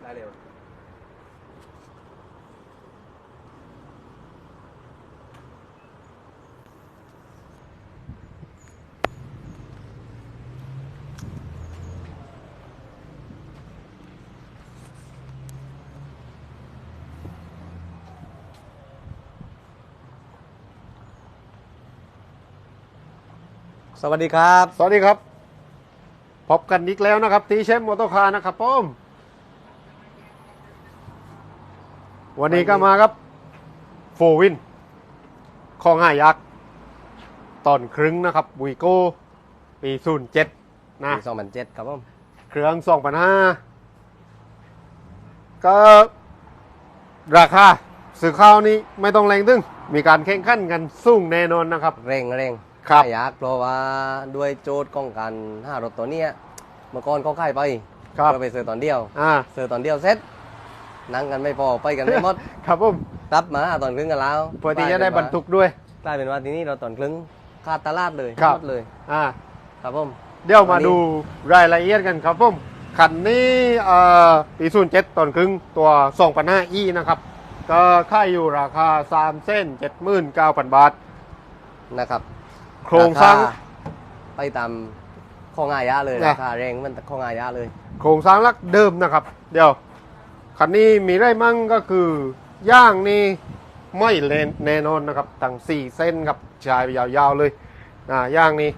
ได้ เร็วสวัสดีครับ สวัสดีครับ พบกันอีกแล้วนะครับที่เชฟมอเตอร์คาร์นะครับผม วันนี้ก็มาครับโฟวินของห้ายักษ์ ตอนครึ่งนะครับบุยโก้ปีศูนย์เจ็ดนะปี2007ครับผมเครื่องสองพันห้าก็ราคาซื้อข้าวนี้ไม่ต้องแรงตึงมีการแข่งขันกันสูงแน่นอนนะครับ เร่งเร่งครับอยากเพราะว่าด้วยโจทย์ของการห้ารถตัวเนี้ยเมื่อก่อนเขาขายไปครับก็ไปซื้อตอนเดียวอ่าซื้อตอนเดียวเสร็จ นั่งกันไม่พอไปกันไม่หมด ครับผมกลับมาตอนครึ่งกันแล้วเพื่อที่จะได้บรรทุกด้วยกลายเป็นว่าทีนี้เราตอนครึ่งขาดตลาดเลยครับหมดเลยอ่าครับผมเดี๋ยวมาวันนี้ดูรายละเอียดกันครับผมคันนี้เอ่อปีศูนย์เจ็ดตอนครึ่งตัว2 5 0 e นะครับ ก็ค่ายอยู่ราคา3เส้น79,000บาทนะครับ โครงสร้างคไปตามข้องายะเลยนะราคาแรงมันข้องายะเลย โครงสร้างลักเดิมนะครับ เดี๋ยว คันนี้มีไรมั่งก็คือย่างนี่ไม่เลนแน่นอนนะครับตั้ง4เส้นครับชายยาวๆเลยอ่าย่างนี้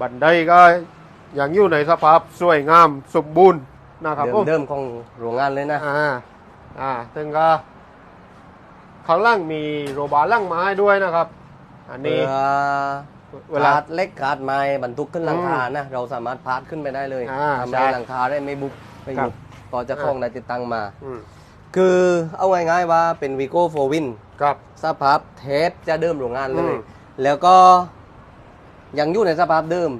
บันไดก็ยังอยู่ในสภาพสวยงามสมบูรณ์นะครับเดิผมมเดิมของโรงงานเลยนะอ่าอ่าซึ่งก็ข้างล่างมีโรบาร์ล่างไม้ด้วยนะครับ อันนี้เพื่อเวลาคาดเล็กคาดไม้บรรทุกขึ้นหลังคานะเราสามารถพาดขึ้นไปได้เลยอ่าทำใช่ให้หลังคาได้ไม่บุบไม่ครัยุบ บต่อจะคล้องได้ติดตั้งมาอืมคือเอาง่ายๆว่าเป็นวีโก้โฟวินครับสภาพเทปจะเดิมโรงงานเลอืยมแล้วก็ยังอยู่ในสภาพเดิม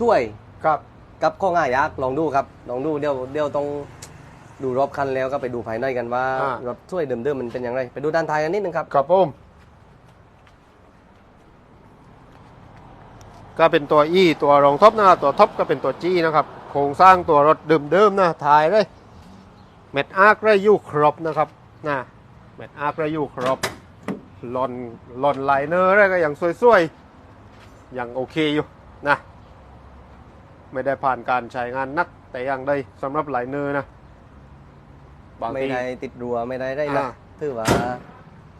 ช่วยครับกับข้อง่ายยักษ์ลองดูครับ ลองดูเดี๋ยวเดี๋ยวต้องดูรอบคันแล้วก็ไปดูภายในกันว่าอ่ารถช่วยเดิมๆมันเป็นอย่างไร ไปดูด้านท้ายกันนิดนึงครับครับผมก็เป็นตัว E ตัวรองท็อปนะตัวท็อปก็เป็นตัว G นะครับ โครงสร้างตัวรถเดิมๆนะถ่ายเลยเม็ดอาร์คไรยูครบนะครับนะเม็ดอาร์คไรยูครบลอนลอนไลเนอร์อะไรก็ยังสวยๆยังโอเคอยู่นะไม่ได้ผ่านการใช้งานนักแต่อย่างใดสำหรับไลเนอร์นะบางไม่ที ได้ติดรัวไม่ได้ได้นะอ่า ถือว่า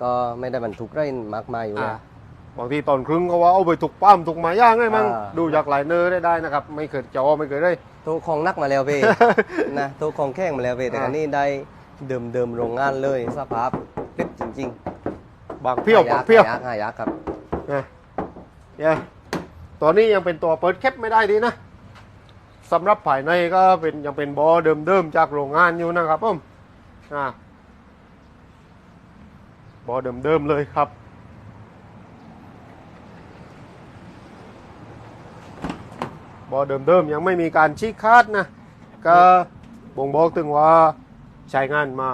ก็ไม่ได้บรรทุกได้มากมายอยู่อ่า นะ บางทีตอนครึ่งก็ว่าเอาไปถูกปั้มถูกหมาย่างได้มั้งอ่า ดูจากไลเนอร์ได้ได้นะครับ ไม่เคยจอไม่เคยได้ทุกของนักมาแล้วเพ่นะทุกของแข้งมาแล้วเพ่แต่อ่า อันนี้ได้เดิมเดิมๆโรงงานเลยสภาพคลิปจริงบางๆเพี้ยวหบางเพี้ยวหายากหายากครับนะเนี่ยตัวนี้ยังเป็นตัวเปิดแคปไม่ได้ดีนะสำหรับภายในก็เป็นยังเป็นบอเดิมๆจากโรงงานอยู่นะครับผมอ่าบอเดิมๆเลยครับ บอเดิมๆยังไม่มีการชี้คาดนะก็บ่งบอกถึงว่าใช้งานมา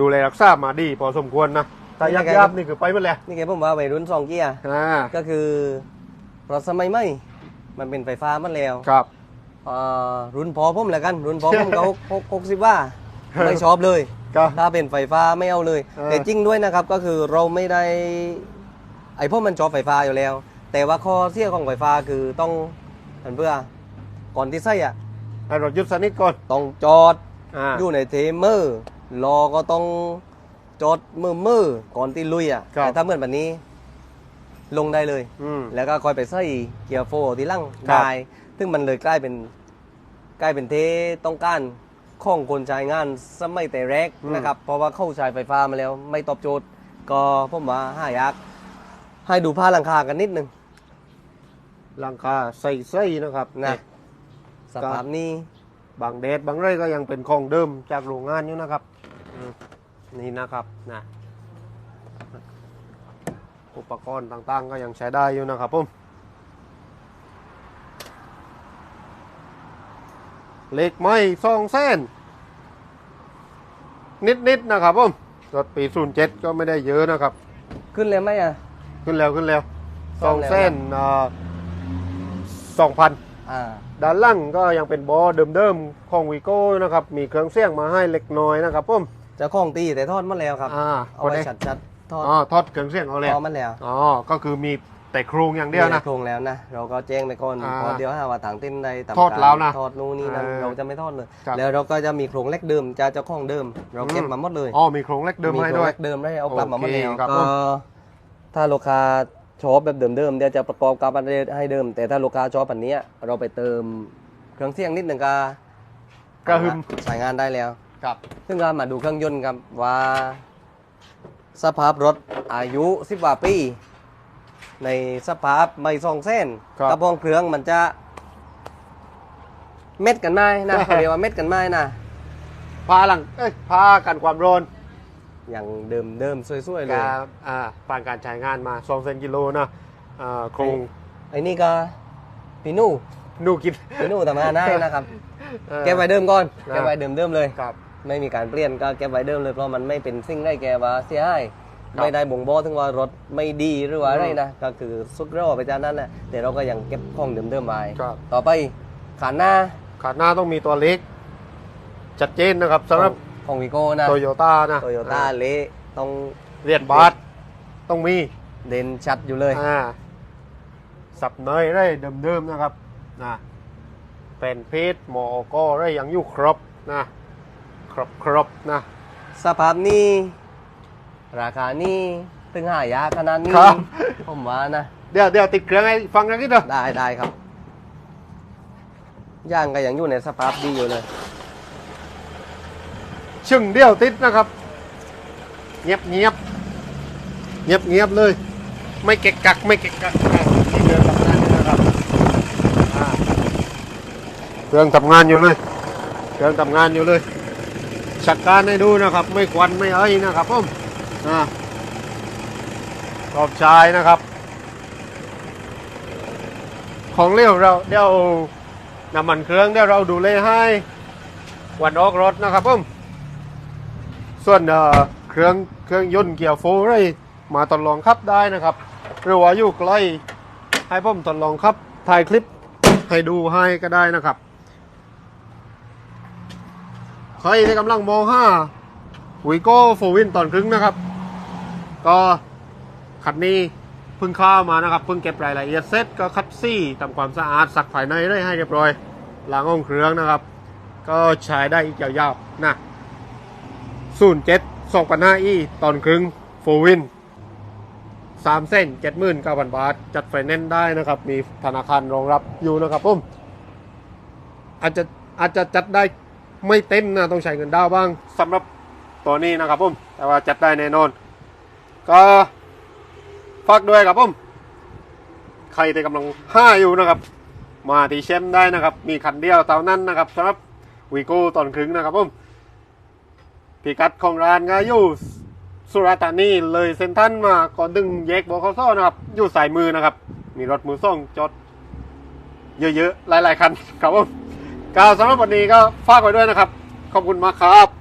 ดูแลรักษามาดีพอสมควรนะแต่ยักยับๆนี่คือไปหมดแล้วนี่ไงผมว่าวัยรุ่นสองเกียร์อ่าก็คือรถสมัยใหม่มันเป็นไฟฟ้ามันแล้วครับเอ่อรุ่นพอผมแล้วกัน รุ่นพอผมเขาหกสิบว่าไม่ชอบเลยก็ถ้าเป็นไฟฟ้าไม่เอาเลยเออแต่จริงด้วยนะครับก็คือเราไม่ได้ไอพวกมันชอบไฟฟ้าอยู่แล้ว แต่ว่าข้อเสียของไฟฟ้าคือต้องอันเพื่อก่อนที่ใส่อะให้เรายุดสกนิทก่อนต้องจอดอ่าอยู่ในเทมเมอร์รอก็ต้องจอดมือมือก่อนที่ลุยอะครับแต่ถ้าเหมือนแบบนี้ ลงได้เลย อืม แล้วก็คอยไปใส่เกียร์โฟร์ที่หลังครับ ได้ซึ่งมันเลยกลายเป็นกลายเป็นเทต้องการของคนใช้งานสมัยแต่แรกนะครับ เพราะว่าเข้าใช้ไฟฟ้ามาแล้ว ไม่ตอบโจทย์ ก็ผมว่าห้ายักษ์ให้ดูผ้าหลังคากันนิดนึง หลังคาใส่ๆนะครับนะสภาพนี้บางแดดบางไรก็ยังเป็นของเดิมจากโรงงานอยู่นะครับ นี่นะครับนะอุปกรณ์ต่างๆ ก็ยังใช้ได้อยู่นะครับผมเหล็กไม้ซองเส้น นิดๆนะครับผมรถปีศูนย์เจ็ดก็ไม่ได้เยอะนะครับ ขึ้นแล้วไหมอะ ขึ้นแล้วขึ้นแล้วซองเส้นอ่า 2,000 อ่ด้านล่างก็ยังเป็นบอเดิมๆของวีโก้นะครับ มีเครื่องเสียงมาให้เล็กน้อยนะครับผมจะคล้องตีแต่ทอดมันแล้วครับอเอาคนไว้ชัดๆทอดออทอดเครื่องเสียงเอาแล้ว ทอดมันแล้วอ๋อ ก็คือมีแต่โครงอย่างเดียวนะโครงแล้วนะ เราก็แจ้งไปก่อนพอเดียวหาว่าตังเต้นใดต่างทอดแล้วนะทอดนู่นนี่นั่นเราจะไม่ทอดเลยแล้วเราก็จะมีโครงเล็กเดิมจะเจ้าของเดิม เราเก็บมาหมดเลย อ๋อมีโครงเล็กเดิมให้ด้วย มีโกเดิมได้เอากลับมาหมดแล้วโอก็มถ้าลูกค้า ชอบแบบเดิมๆเดี๋ยวจะประกอบกับอันเดิมให้เดิม แต่ถ้าลูกค้าชอบอันเนี้ยเราไปเติมเครื่องเสียงนิดหนึ่งก็กระหึ่มใช้งานได้แล้วครับ ซึ่งเรามาดูเครื่องยนต์ครับว่า สภาพรถอายุสิบกว่าปี ในสภาพไม่ซองเส้นครับกระบองเครื่องมันจะเม็ดกันไหมนะเขาเรียกว่าเม็ดกันไหมนะพาหลังเอ้ยพากันความร้อน อย่างเดิมเดิมๆสวยๆเลยกับอ่าผ่านการใช้งานมาสองเซนกิโลนะอ่าโครงไอ้นี่ก็พี่นู่นูกินพี่นู่ทำงานได้นะครับออเก็บไว้เดิมก่อนนะเก็บไว้เดิมเดิมๆเลยครับไม่มีการเปลี่ยนก็เก็บไว้เดิมเลยเพราะมันไม่เป็นสิ่งได้แกว่าเสียหายครับไม่ได้บ่งบอกถึงว่ารถไม่ดีหรือว่าอะไรอืมนะก็คือสุดรอไปจากนั้นแหละแต่เราก็ยังเก็บของเดิมๆไว้ครับต่อไปขาหน้าขาหน้าต้องมีตัวเล็กชัดเจนนะครับสำหรับ ของวิโก้นะโตโยต้านะโตโยต้าเละต้องเรียนบาสต้องมีเด่นชัดอยู่เลยอ่าสับเนยได้เดิมๆนะครับนะเป็นเพชรหมอก็ได้ยังอยู่ครบนะครบครบนะ สภาพนี้ ราคานี้ถึงหายากขนาดนี้ครับ ผมว่านะ เดี๋ยวเดี๋ยวติดเครื่องให้ฟังนะคิดเถอะได้ได้ครับ ย่างก็ยังอยู่ในสภาพดีอยู่เลย ชึ่งเดียวติดนะครับ เงียบเงียบเงียบเงียบเลย ไม่เกะกักไม่เกะกักอ่านี่เดินทำงานนะครับเครื่องทำงานอยู่เลยเครื่องทำงานอยู่เลยชักการให้ดูนะครับ ไม่ควันไม่เอ้นะครับผมอ่ากรอบชายนะครับ ของเลี้ยวเราเดี๋ยวน้ำมันเครื่องเดี๋ยวเราดูเลยให้วันออกรถนะครับผม ส่วนเครื่องเครื่องยนต์เกียร์โฟร์ได้มาทดลองขับได้นะครับหรือว่าอยู่ใกล้ให้ผมทดลองขับถ่ายคลิปให้ดูให้ก็ได้นะครับใครที่กำลังมองห้าวีโก้โฟวินตอนครึ่งนะครับ ก็คันนี้พิ่งข้ามานะครับพิ่งเก็บรายละเอียดเซ็ตก็คัดซี่ทำความสะอาดสักภายในได้ให้เรียบร้อยล้างห้องเครื่องนะครับ ก็ใช้ได้อีกยาวๆนะ ศูนย์เจ็ดสองพันห้าอีตอนครึ่งโฟวินสามเส้นเจ็ดหมื่นเก้าพันบาท จัดไฟแนนซ์ได้นะครับ มีธนาคารรองรับอยู่นะครับผมอาจจะอาจจะจัดได้ไม่เต็มนะต้องใช้เงินดาวน์บ้างสำหรับตัวนี้นะครับผมแต่ว่าจัดได้แน่นอน ก็ฝากด้วยครับผมใครที่กำลังห้าอยู่นะครับ มาที่เชมได้นะครับ มีคันเดียวเท่านั้นนะครับสำหรับวีโก้ตอนครึ่งนะครับผม พิกัดของร้านก็อยู่สุราษฎร์ธานีเลยเซ็นทรัลมาก่อนดึงแยกบขสนะครับ อยู่สายมือนะครับ มีรถมือส่งจอดเยอะๆ หลายๆคันครับผมก็สำหรับวันนี้ก็ฝากไว้ด้วยนะครับ ขอบคุณมากครับ